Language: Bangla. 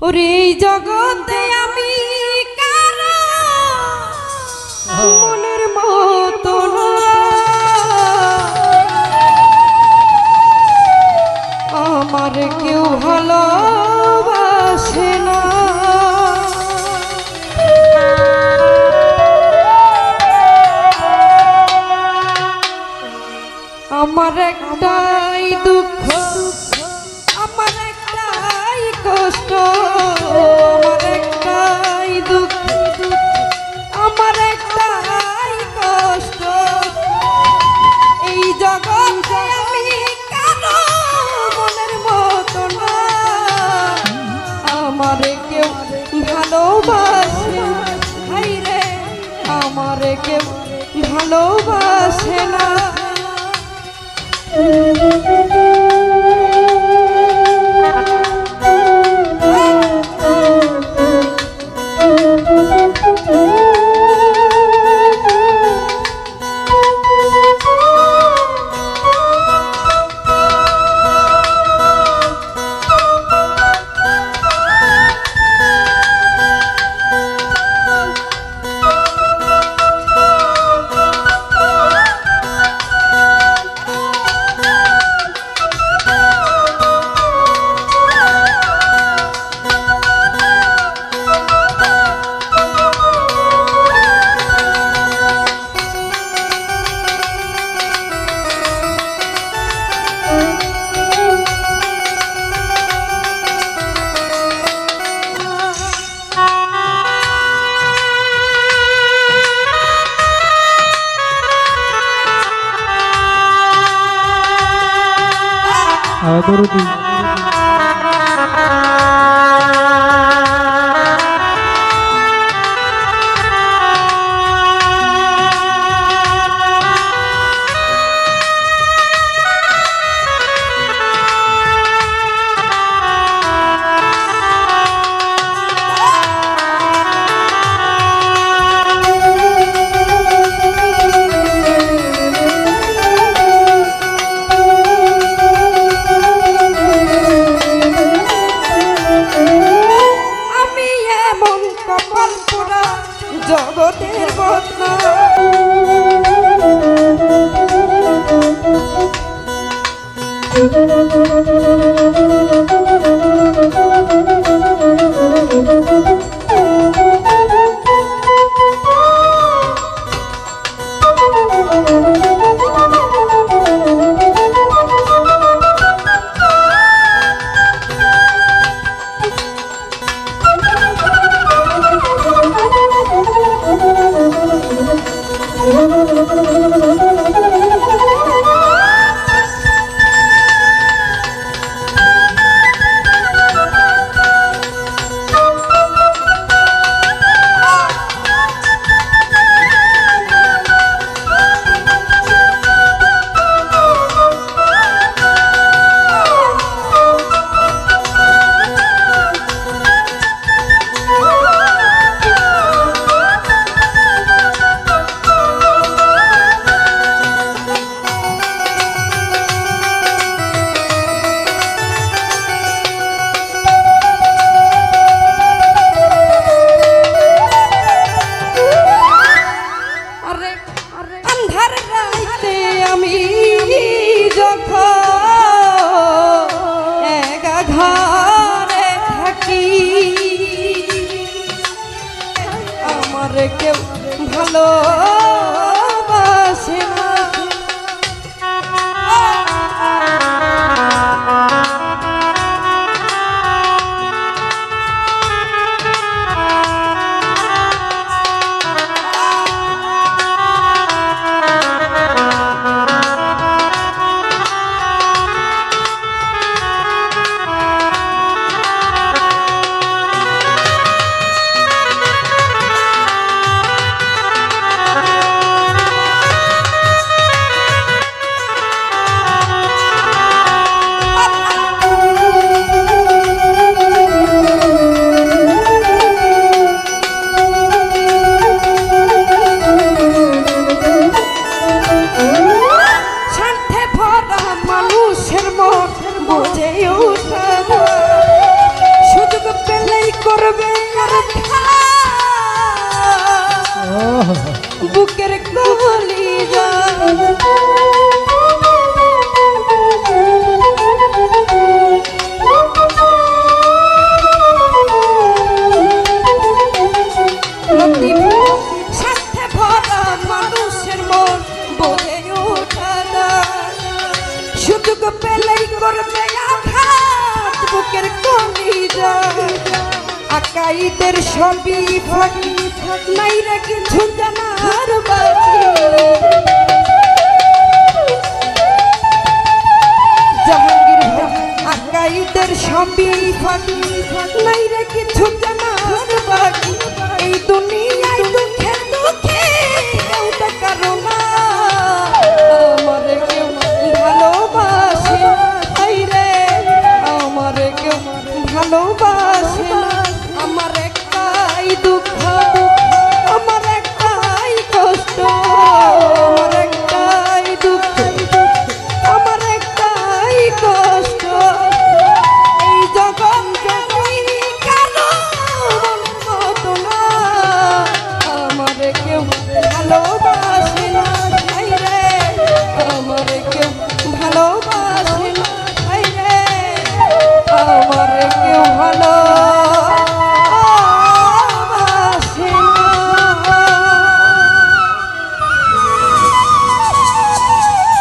ওরে জগতে আমি কারও? মনের মতো আমার কেউ ভালোবাসে না। আমার একটাই দুঃখ। কষ্ট, আমার একটাই দুঃখ, আমার একটাই কষ্ট। এই জগতে আমি কারও মনের মতো না। আমার কেউ ভালোবাসে হাই রে, আমার কেউ ভালোবাসে না। Adoro জগতের বদনা বুকের কলি স্বার্থে ভরা মানুষের মন বোঝে ওঠা সুযোগ পেলেই করবে আঘাত, বুকের কলি যায় আকাইদের সবই ফাঁকি। নাই